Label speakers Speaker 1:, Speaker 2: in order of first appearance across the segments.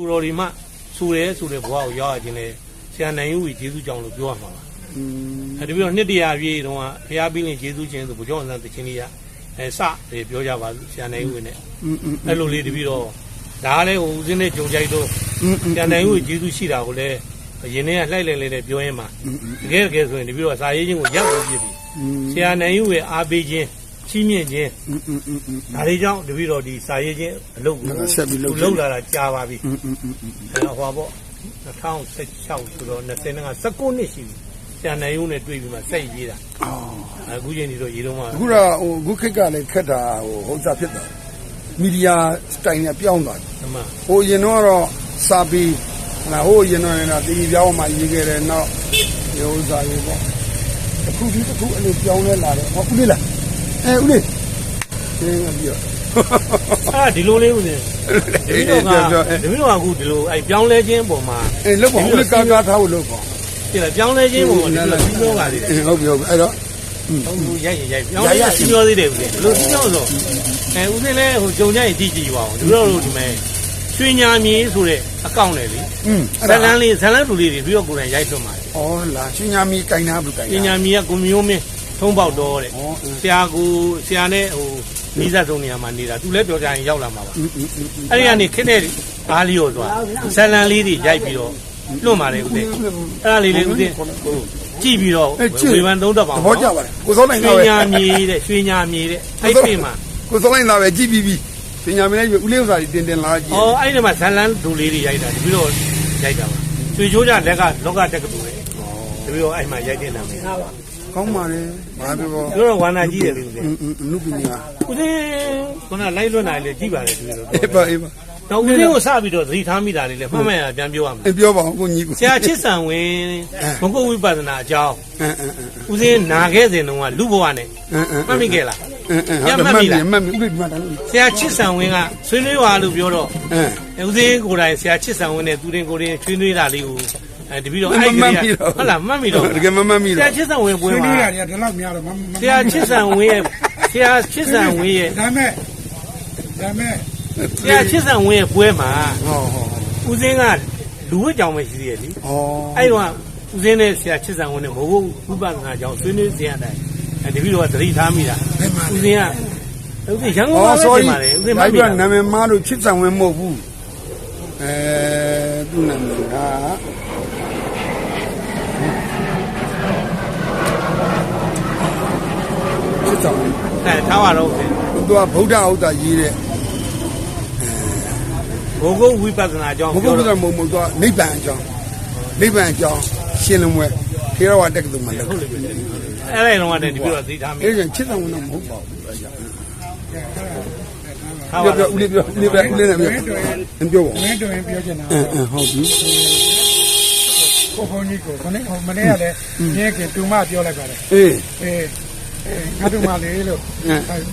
Speaker 1: ူတော်ဒီမှဆူတယ်ဆိုတဲ့ဘဝကိုရောက်ရခြင်းလေဆရာနိုင်ယူကြီးဂျေစုကြောင့်လို့ပြောရမှာပါအဲတပြိုနှစ်တရာပြည့်တုန်းကဘုရားပြီးရင်ဂျေစုချင်းဆိုဘုကျော်ဆန်းတခြင်းလေးရအဲစတယ်ပြောကြပါလို့ဆရာနိုင်
Speaker 2: ယူကြီးနဲ့
Speaker 1: အဲ့လိုလေးတပြိတော့ဒါလည်းဟိုဦးစင်းနဲ့ကြုံကြိုက်တော့ဆရာနိုင်ယူကြီးဂျေစုရှိတာကိုလည်းအရင်ထဲကလှိုက်လဲလဲနဲ့ပြောရင်းမှာတကယ်တကယ်ဆိုရင်တပြိတော့စာရေးချင်းကိုရပ်ပြီးပြီဆရာနိုင်ယူရဲ့အားပေးခြင်း ချီးမြှင့်ခြင်းဒါတွေကြောင့်တပည့်တော်ဒီစာရေးခြင်းအလုပ်ကို
Speaker 2: ဆက်ပြီးလုပ်
Speaker 1: လာတာကြာပါပြီအဲ့တော့ဟောပေါ့2016ဆိုတော့25 19နှစ်ရှိပြီဆရာနိုင်ဦးနဲ့တွေ့ပြီးမှစိတ်ရေးတာ
Speaker 2: အော်
Speaker 1: အခုချိန်ဒီတော့ရေးတော့မှ
Speaker 2: အခုတော့ဟိုအခုခေတ်ကလည်းခက်တာဟိုဟုတ်စားဖြစ်တာမီဒီယာစတိုင်နဲ့ပြောင်းသွားတယ်
Speaker 1: အမှန်
Speaker 2: ဟိုရင်တော့စာပီးငါဟိုရင်တော့နေတာတီပြောင်းမှရေးခဲ့တယ်နောက်ရုပ်စာရေးပေါ့အခုဒီတစ်ခုအဲ့လိုပြောင်းလဲလာတယ်ဟောဦးလေးလား အဲဦးလေးရှင်းပြီးတော့
Speaker 1: အာဒီလိုလေးဦးနေတမီးတို့က
Speaker 2: ပြောပြောအဲ
Speaker 1: တမီးတို့ကအခုဒီလိုအဲပြောင်းလဲခြင်းပုံမှာ
Speaker 2: အဲလောက်ပါဦးလေးကာကာထားဖို့လောက်ပါ
Speaker 1: ဒီလားပြောင်းလဲခြင်းပုံမှာဒီလိုပြီးပြောပါသေးတယ်
Speaker 2: အဲဟုတ်ပြီဟုတ်ပြီအဲ့တော့
Speaker 1: ဟုတ်ရိုက်ရင်ရိုက်ပြောင်းလဲခြင်းပြောသေးတယ်ဦးနေဘလို့ပြောဆိုအဲဦးနေလဲဟိုကြုံကြရင်ကြည့်ကြည့်ပါအောင်ဒီလိုတို့ဒီမဲ့ရွှေညာမြေဆိုတဲ့အကောင့်နဲ့လေ
Speaker 2: อืม
Speaker 1: ဇလန်းလေးဇလန်းလူလေးတွေပြီးတော့ကိုယ်တိုင်ရိုက်ထွတ်ပါတယ်
Speaker 2: ဩလာရှင်ညာမီကင်နာဘူးကင်
Speaker 1: ပ
Speaker 2: နာ
Speaker 1: ညာမြေကကိုမျိုးမင်း ထုံးပေါက်တော့တဲ့ဆရာကိုဆရာနဲ့ဟိုနီးစပ်ဆုံးနေရာမှာနေတာသူလည်းပြောကြရင်ရောက်လာမှာပါအဲ့ဒီကနေခက်တဲ့အားလေးကိုသွားဇလန်လေးတွေရိုက်ပြီးတော့လွတ်มาတယ်ဦးတင်အဲ့ဒါလေးလေးဦးတင်ဟိုကြည့်ပြီးတော့ဝေဖန်သုံးတော့ပါ
Speaker 2: ဘောကြပါတယ်ကိုစောနိုင်ကပဲ
Speaker 1: ညာမြေတဲ့ရွှေညာမြေတဲ့အဲ့ပြင်မှာ
Speaker 2: ကိုစောနိုင်ကပဲကြည့်ပြီးပြီးပညာမင်းလေးဦးလေးဥစားကြီးတင်တင်လာကြည့်
Speaker 1: ဩအဲ့ဒီမှာဇလန်ဒူလေးတွေရိုက်တာဒီပြီးတော့ရိုက်တာပါရွှေချိုးကြလက်ကလောကတက်ကတူတယ်ဒီပြီးတော့အဲ့မှာရိုက်တင်လာမယ်ဟုတ်ပါ
Speaker 2: ကောင်းပါတယ်မလား
Speaker 1: ပြောတို့တော့ဝါနာကြီးတယ်သူ
Speaker 2: ကနုပညာ
Speaker 1: ကိုသိခုနလိုက်လွတ်နိုင်လေကြည့်ပါလေသူတို့
Speaker 2: အေးပါအေးပါ
Speaker 1: တော့ဦးလေးကိုစပြီးတော့သတိထားမိတာလေးလည်းမှတ်မှန်ရပြန်ပြောရမယ်
Speaker 2: ပြောပါဦးကိုညီကို
Speaker 1: ဆရာချစ်ဆန်ဝင်မကုတ်ဝိပဿနာအကြောင်းဦးစင်းနာခဲ့စဉ်တုန်းကလူဘဝနဲ့မှတ်မိခဲ့လား
Speaker 2: ဟုတ်တယ်မှတ်မိလားမှတ်မိဥပ္ပမတန်
Speaker 1: ဆရာချစ်ဆန်ဝင်ကဆွေးနွေးပါလို့ပြောတော့ဦးစင်းကိုယ်တိုင်ဆရာချစ်ဆန်ဝင်နဲ့သူတင်ကိုယ်တင်ဆွေးနွေးတာလေးကို အဲတပီတော့အဲ့ဒီကဟုတ်လားမှတ်မိတော့
Speaker 2: တကယ်မမှတ်မိ
Speaker 1: ဆ
Speaker 2: တော့
Speaker 1: ရာချစ်ဆံဝင်ပွဲ
Speaker 3: ဆွေးနွေး
Speaker 1: မှာ
Speaker 3: တာတွေကဒီလောက်များတော့မမ
Speaker 1: ဆရာချစ်ဆံဝင်ရဲ့ဆရာချစ်ဆံဝင်ရဲ့
Speaker 3: ဒါမဲ့ဒါမဲ့
Speaker 1: ဆရာချစ်ဆံဝင်ရဲ့ပွဲမှာ
Speaker 2: ဟောဟော
Speaker 1: ဦးစင်းကလူဝတ်ကြောင်ပဲရှိသေးတယ်လी
Speaker 2: ဩ
Speaker 1: အဲ့တော့ဦးစင်းနဲ့ဆရာချစ်ဆံဝင်နဲ့မဟုတ်ဘူးဥပဒနာကြောင့်ဆွေးနွေးစရာတိုင်းအဲတပီတော့သတိထားမိတာဦးစင်းကဦးစင်းရန်ကုန်မှာပဲပြင်ပါတယ်ဦးစင်းမှတ်မိ
Speaker 2: က
Speaker 1: တာ
Speaker 2: နာမည်မားလို့ချစ်ဆံဝင်မဟုတ်ဘူးအဲသူ့နာမည်က ချစ်ဆံဝင်
Speaker 1: အဲထားပါတော့ဦးစင်း
Speaker 2: သူကဗုဒ္ဓဥဒ္ဒါရေးတဲ့
Speaker 1: ဘုဂုတ်ဝိပဿနာအကြောင်း
Speaker 2: ဘုဂု
Speaker 1: ပြော
Speaker 2: တ်က
Speaker 1: တော့
Speaker 2: မဟုတ်ဘူးသူကနိဗ္ဗာန်အကြောင်းနိဗ္ဗာန်အကြောင်းရှင်းလုံးဝဲခေရဝတက္ကသိုလ်မှာလုပ်
Speaker 1: ဟုတ်
Speaker 2: တယ်
Speaker 1: လေပဲအဲ့ဒါတော့တည်းဒီပြောတော့သိထားမိ
Speaker 2: အဲ့ဒါချစ်တော်ဝင်တော့မဟုတ်ပါဘူးအဲ့ဒါ
Speaker 1: ထားပါ
Speaker 2: ပြောပြော
Speaker 1: တော့
Speaker 2: ဦးလေးပြောဦးလေးပြောဦးလေးနဲ့ပြောပြောပါ
Speaker 3: မင်းတို့ရင်ပြောချင်တာ
Speaker 2: အင်းအင်းဟုတ်ပြီ
Speaker 3: ကိုဖုန်းကြီးကိုခဏဟိုမနေ့ကလည်းမြဲကတူမပြောလိုက်ပါတယ်
Speaker 2: အေး
Speaker 3: အေး ငါတို့မလေးလို့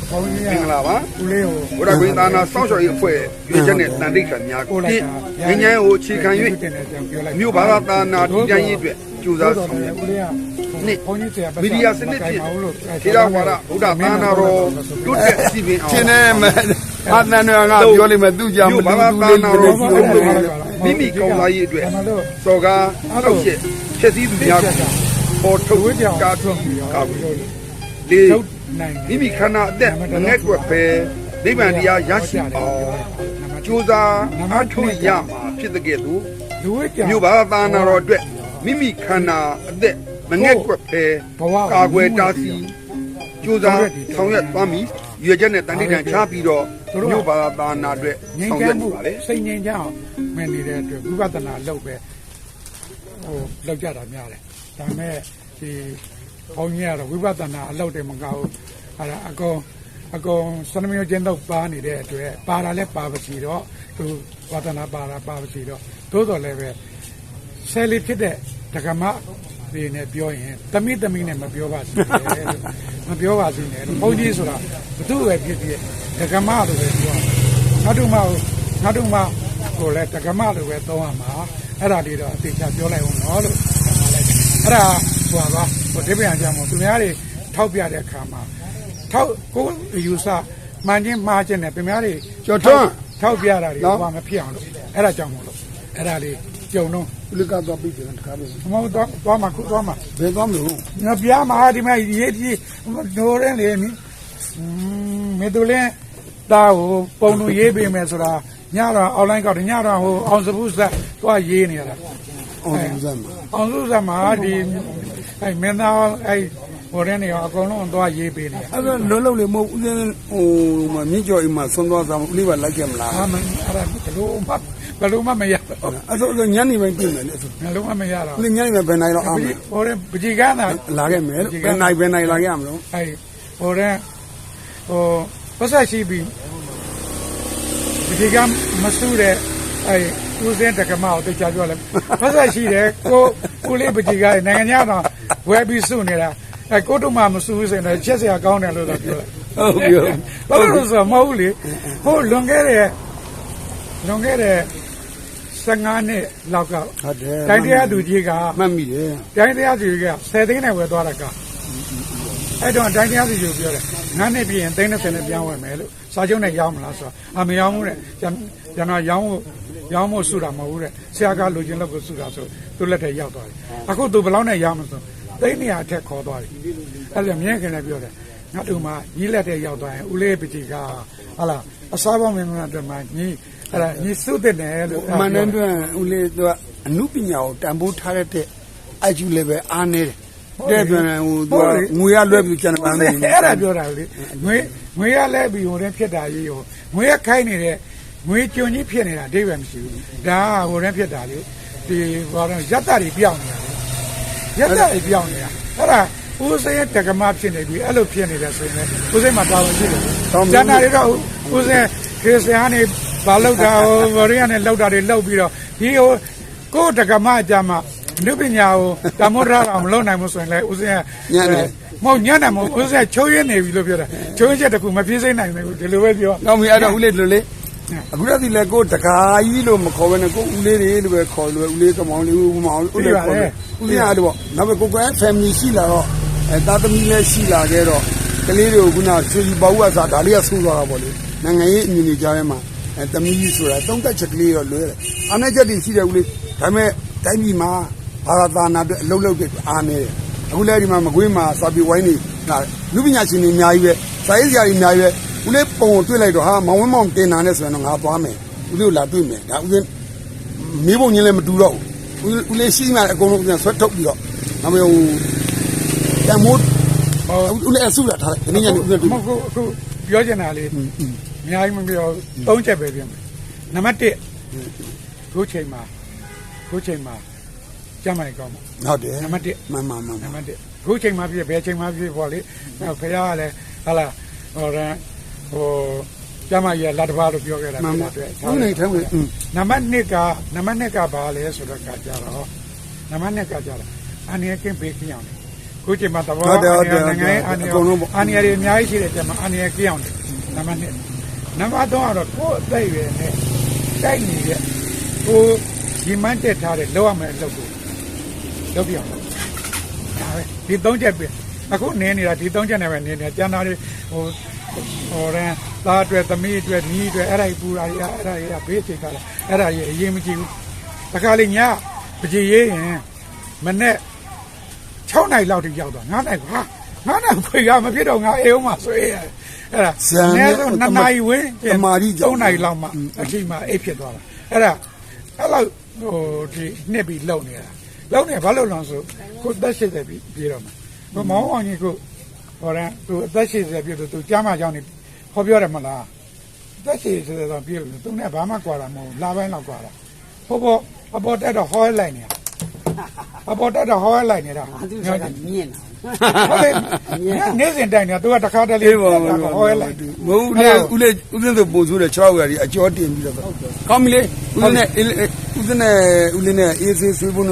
Speaker 3: ဘုန်းကြီးက
Speaker 2: မင်္ဂလာပါ
Speaker 3: ဦးလေးကို
Speaker 2: ဘုရားကွင်းသာနာစောင့်ရှောက်ရေးအဖွဲ့ရွေးချက်နဲ့တန်တိတ်ခံများ
Speaker 3: ကို
Speaker 2: ကို
Speaker 3: လိုက်
Speaker 2: ငញ្ញမ်းကိုအခြေခံ
Speaker 3: တင်၍တယ်ကြောင်ပြောလိုက်
Speaker 2: မြို့ဘာသာသာနာတည်တံ့ရေးအတွက်ကြိုးစား
Speaker 3: တော့
Speaker 2: ဆောင်ရွက်
Speaker 3: ဦးလေးက
Speaker 2: နှစ်
Speaker 3: ဘုန်းကြီးဆရာ
Speaker 2: မီဒီယာစနစ်ဖြင့်ထေရဝါဒဗုဒ္ဓသာနာတော်တွတ်တက်စီပင်အောင်ရှင်းနေမယ်အာနန္ဒငါပြောလိမ့်မယ်သူကြောင့်မလူသူလေးတွေပြောလို့မိမိကောင်းသားရေးအတွက်
Speaker 3: မလို့
Speaker 2: စော်ကားထောက်ချက်ချက်စည်းသူများကိုပေါ်ထုတ်
Speaker 3: ဝိကြောင်
Speaker 2: ကာ
Speaker 3: ထွ
Speaker 2: ထွ
Speaker 3: န်း
Speaker 2: န်း
Speaker 3: ပြီးတော့
Speaker 2: ကာ
Speaker 3: ကာ
Speaker 2: ကွယ်
Speaker 3: ပြီး
Speaker 2: လေး
Speaker 3: တော့နိုင်
Speaker 2: မိမိခန္ဓာအသက်မနဲ့ကွက်ပဲနိဗ္ဗာန်တရားရရှိအောင်ကြိုးစားအားထုတ်ရမှာဖြစ်တဲ့ကဲ့သို့
Speaker 3: လူဝိကြောင်
Speaker 2: မြို့ဘာသာနာတော်အတွက်မိမိခန္ဓာအသက်မနဲ့ကွက်ပဲ
Speaker 3: ဘဝ
Speaker 2: ကာကွယ်တားဆီးကြိုးစားဆောင်ရွက်သွားမည်ရွေချက်နဲ့တန်တိတန်ချပြီးတော့မြို့ဘာသာနာအတွက်
Speaker 3: ငြိမ်း
Speaker 2: ဆောင်
Speaker 3: ချ
Speaker 2: ရွက်
Speaker 3: မ်းမှု
Speaker 2: ပါလေ
Speaker 3: စိတ်ငြိမ်းချမ်းအောင်မင်းနေတဲ့အတွက်ဝိပဿနာလုပ်ပဲဟိုလောက်ကြတာများတယ်ဒါပေမဲ့ဒီ ဘုန်းကြီးကတော့ဝိပဿနာအလုပ်တွေမကောက်ဘူးအဲ့ဒါအကုန်အကုန်စနမျိုးချင်းတော့ပါနေတဲ့အတွက်ပါတာလဲပါပါစီတော့သူဝါဒနာပါတာပါပါစီတော့သို့တော်လည်းပဲဆယ်လီဖြစ်တဲ့ဒကမဒီနဲ့ပြောရင်တမိတမိနဲ့မပြောပါစေနဲ့လို့မပြောပါစေနဲ့လို့ဘုန်းကြီးဆိုတာဘသူ့ပဲဖြစ်ဖြစ်ဒကမလို့ပဲပြောငါတို့မှငါတို့မှကိုလည်းဒကမလို့ပဲသုံးရမှာအဲ့ဒါလေးတော့အသေးချာပြောလိုက်အောင်နော်လို့အဲ့ဒါဟိုပါဟို ဒီပြန်ကြမှာသူများတွေထောက်ပြတဲ့အခါမှာထောက်ကိုယ်ယူဆမှန်ချင်းမှားချင်းနဲ့သူများတွေ
Speaker 2: ကျော်ထွန်း
Speaker 3: ထောက်ပြတာတွေဘာမဖြစ်အောင်လို့အဲ့ဒါကြောင့်မို့လို့အဲ့ဒါလေးကြုံတော့
Speaker 2: ဦးလေးကတော့ပြီးတယ်တခါပဲ
Speaker 3: မဟုတ်တော့သွားမှာခုသွားမှာ
Speaker 2: ဘယ်သွားမလို့
Speaker 3: ငါပြားမှာဒီမှာရေးကြီးဒိုးရင်လေမီမေတူလင်းတာကိုပုံလို့ရေးပေးမယ်ဆိုတာညတော့အွန်လိုင်းကောက်တယ်ညတော့ဟိုအောင်စပုစက်သွားရေးနေရတာ
Speaker 2: အောင်စမ်းမှာ
Speaker 3: အောင်စုစက်မှာဒီ အဲမင်းသားအဲဟိုတဲ့နေရောအကုန်လုံးသွားရေးပေးနေရ
Speaker 2: အဲ့တော့လုံးလုံးလေးမဟုတ်ဦးစင်းဟိုမမြင့်ကျော်အိမ်မှာဆွမ်းသွားသားဦးလေးပါလိုက်ခဲ့မလား
Speaker 3: အာမအဲ့ဒါဘလို့မဘလို့မမရတော့
Speaker 2: အဲ့တော့ညနေပိုင်းပြင်မယ်လေဆို
Speaker 3: ဘလို့မမရတော့
Speaker 2: ဦးလေးညနေပိုင်းဘယ်နိုင်တော့အောင်မလဲ
Speaker 3: ဟိုတဲ့ပကြီးကန်းသာ
Speaker 2: လာခဲ့မယ်လို့ဘယ်နိုင်ဘယ်နိုင်လာခဲ့ရမလို့
Speaker 3: အဲဟိုတဲ့ဟိုပတ်သက်ရှိပြီးဒီကမဆူတဲ့အဲဦးစင်းတက္ကမကိုတခြားပြောလဲပတ်သက်ရှိတယ်ကိုဦးလေးပကြီးကနိုင်ငံခြားတော့ ဝယ်ပြီးစုနေတာအဲကိုတို့မှမဆူဘူးဆိုရင်ချက်စရာကောင်းတယ်လို့တော့ပြောတယ်
Speaker 2: ဟုတ်ပြီဟုတ်
Speaker 3: ဘာလို့လဲဆိုတော့မဟုတ်ဘူးလေဟိုလွန်ခဲ့တဲ့လွန်ခဲ့တဲ့15နှစ်လောက်က
Speaker 2: ဟုတ်တယ်
Speaker 3: တိုင်းတရားသူကြီးက
Speaker 2: မှတ်မိတယ်
Speaker 3: တိုင်းတရားသူကြီးက10သိန်းနဲ့ဝယ်သွားတာကအဲ့တော့တိုင်းတရားသူကြီးကိုပြောတယ်ငါးနှစ်ပြည့်ရင်သိန်း30နဲ့ပြောင်းဝယ်မယ်လို့စာချုပ်နဲ့ရောင်းမလားဆိုတော့အမရောင်းဘူးတဲ့ကျွန်ကျွန်တော်ရောင်းဖို့ရောင်းဖို့စုတာမဟုတ်ဘူးတဲ့ဆရာကလူချင်းလောက်ကိုစုတာဆိုသူ့လက်ထဲရောက်သွားတယ်အခုသူဘယ်လောက်နဲ့ရောင်းမလို့ဆို သိန်း200အထက်ခေါ်သွားတယ်အဲ့ဒါမြဲခင်လည်းပြောတယ်ငါတို့မှညီးလက်တဲ့ရောက်သွားရင်ဦးလေးပကြီးကဟာလာအစားပေါင်းမင်းမတို့မှညီအဲ့ဒါညီစုတဲ့တယ်လို့
Speaker 2: မန်တန်တွင်ဦးလေးသူကအနုပညာကိုတန်ဖိုးထားတဲ့အိုက်ကျူလည်းပဲအားနေတယ်တဲ့ပြန်ဟိုသူကငွေရလွှဲပြီးကျန်ပန်းနေ
Speaker 3: အဲ့ဒါပြောတာလေငွေငွေရလဲပြီးဟိုတဲ့ဖြစ်တာကြီးဟိုငွေရခိုင်းနေတဲ့ငွေကျွန်းကြီးဖြစ်နေတာအတိတ်ပဲမရှိဘူးဒါကဟိုတဲ့ဖြစ်တာလေဒီဘာလို့ရက်တာတွေပြောင်းနေတာလေ ရက်တာတွေပြောင်းနေတာအဲ့ဒါဦးစိန်ရဲ့တက္ကမဖြစ်နေပြီအဲ့လိုဖြစ်နေတယ်ဆိုရင်လည်းဦးစိန်မှာတာဝန်ရှိတယ်ကျန်တာတွေတော့ဦးစိန်ခရစ်စတန်နေဘာလောက်တာဟိုဗရီးယားနဲ့လောက်တာတွေလောက်ပြီးတော့ဒီဟိုကိုယ်တက္ကမအကြမှာလူပညာကိုတမိုးရအောင်မလုပ်နိုင်ဘူးဆိုရင်လည်းဦးစိန်ကမဟုတ်ညံ့တယ်မဟုတ်ဦးစက်ချိုးရင်းနေပြီလို့ပြောတာချိုးရင်းချက်တစ်ခုမပြေးစိမ့်နိုင်ဘူးဒီလိုပဲပြော
Speaker 2: ကောင်းပြီအဲ့တော့ဦးလေးလိုလေ အခုတည်းကလည်းကိုတကာကြီးလို့မခေါ်ဘဲနဲ့ကိုဦးလေးတွေလို့ပဲခေါ်လို့ဦးလေးကမောင်လေးဦးမောင်ဦးလေးခေါ်တယ်ဦးလေးအဲ့တော့နောက်ပဲကိုကိုရဲ့ family ရှိလာတော့အဲသားသမီးလည်းရှိလာခဲ့တော့ကလေးတွေကိုခုနချူကြီးပေါ့ဦးကစားဒါလေးကဆိုးသွားတာပေါ့လေနိုင်ငံရေးအမြင်ကြီးကြားထဲမှာအဲသမီးကြီးဆိုတာတုံးတက်ချက်ကလေးတော့လွဲတယ်အားနဲ့ချက်တည်ရှိတယ်ဦးလေးဒါပေမဲ့တိုင်းပြည်မှာဘာသာသာနာအတွက်အလုံးလုံးတွေအားနေတယ်အခုလည်းဒီမှာမကွေးမှာစာပေဝိုင်းနေဒါလူပညာရှင်တွေအများကြီးပဲစာရေးဆရာတွေအများကြီးပဲ ဦးလေးပုံကိုတွေ့လိုက်တော့ဟာမောင်ဝင်းမောင်တင်တာနဲ့ဆိုရင်တော့ငါသွားမယ်ဦးလေးကိုလာတွေ့မယ်ဒါဦးလေးမေးဖို့ညင်းလည်းမတူတော့ဘူးဦးဦးလေးရှိမှအကုန်လုံးပြန်ဆွဲထုတ်ပြီးတော့နောက်မျိုးတမိုး
Speaker 3: ဟို
Speaker 2: ဦးလေးအဆုလာထားတယ်ဒီနေ့ညနေဦးလေးတွေ့
Speaker 3: မဟုတ်အခုပြောချင်တာလေးအများကြီးမပြောသုံးချက်ပဲပြောမယ်နံပါတ်1ခုချိန်မှာခုချိန်မှာကျမ်းမိုင်ကောင်းပါ
Speaker 2: ဟုတ်တယ်
Speaker 3: နံပါတ်1
Speaker 2: မှန်မှန်မှန်
Speaker 3: နံပါတ်1ခုချိန်မှာဖြစ်ဘယ်ချိန်မှာဖြစ်ပေါ့လေဖခင်ကလည်းဟာလာဟိုရန် ဟိုကျမ်းမကြီးကလက်တစ်ပါးလို့ပြောခဲ့တာ
Speaker 2: မှန်မှန်
Speaker 3: အတွက်
Speaker 2: ဦးနေထဲဝင်อืม
Speaker 3: နံပါတ်1ကနံပါတ်2ကဘာလဲဆိုတော့ကကြတော့နံပါတ်2ကကြတော့အန်ရကင်းဘေးကင်းအောင်တယ်ခုချိန်မှာတဘောနိုင်ငံအန်ရအန်ရတွေအများကြီးရှိတဲ့ကျမှအန်ရကင်းအောင်တယ်နံပါတ်2နံပါတ်3ကတော့ကိုယ်အသိရွယ်နဲ့တိုက်နေတဲ့ကိုဒီမှန်းတက်ထားတဲ့လောက်ရမယ်အလုပ်ကိုလုပ်ပြအောင်ဒါပဲဒီ3ချက်ပဲအခုနင်းနေတာဒီ3ချက်နဲ့ပဲနင်းနေတာကျန်တာတွေဟို ဟိုရန်သားအတွက်သမီးအတွက်ညီးအတွက်အဲ့ဒါကြီးပူတာကြီးအဲ့ဒါကြီးဘေးချိန်ခါလာအဲ့ဒါကြီးအရင်မကြည့်ဘူးတခါလေညပကြည်ရေးရင်မနဲ့6နိုင်လောက်ထိရောက်သွား9နိုင်ဟာ9နိုင်ဖွေကမဖြစ်တော့ငါအေးအောင်မဆွေးရတယ်အဲ့ဒါနည်းဆုံး2နိုင်ဝင်း3နိုင်လောက်မှအချိန်မှအိတ်ဖြစ်သွားတာအဲ့ဒါအဲ့လောက်ဟိုဒီနှစ်ပြီးလုံနေတာလုံနေဘာလို့လဲဆိုကိုတက်ရှိတယ်ပြီးပြေတော့မှာဘမောင်းအောင်ကြီးကို ဟောရင်သူအသက်ရှင်စရာပြည့်လို့သူကြားမှကြောင်းနေဟောပြောတယ်မလားအသက်ရှင်စရာပြည့်လို့သူနဲ့ဘာမှကွာတာမဟုတ်လာပိုင်းလောက်ကွာတာဟောပေါ်အပေါ်တက်တော့ဟောလိုက်နေတာအပေါ်တက်တော့ဟောလိုက်နေတာ
Speaker 4: သူကမြင်တာ
Speaker 3: ဟုတ်တယ်နေစဉ်တိုင်းနေတာသူကတခါတလေဟောလိုက်
Speaker 2: မဟုတ်လေဦးလေးဦးလေးတို့ပို့ဆိုးတယ်6ရာကြီးအကျော်တင်ပြီးတော့ကောင်းပြီလေဦးလေးနဲ့ဦးလေးနဲ့ဦးလေးနဲ့အေးဆေးဆွေးဖို့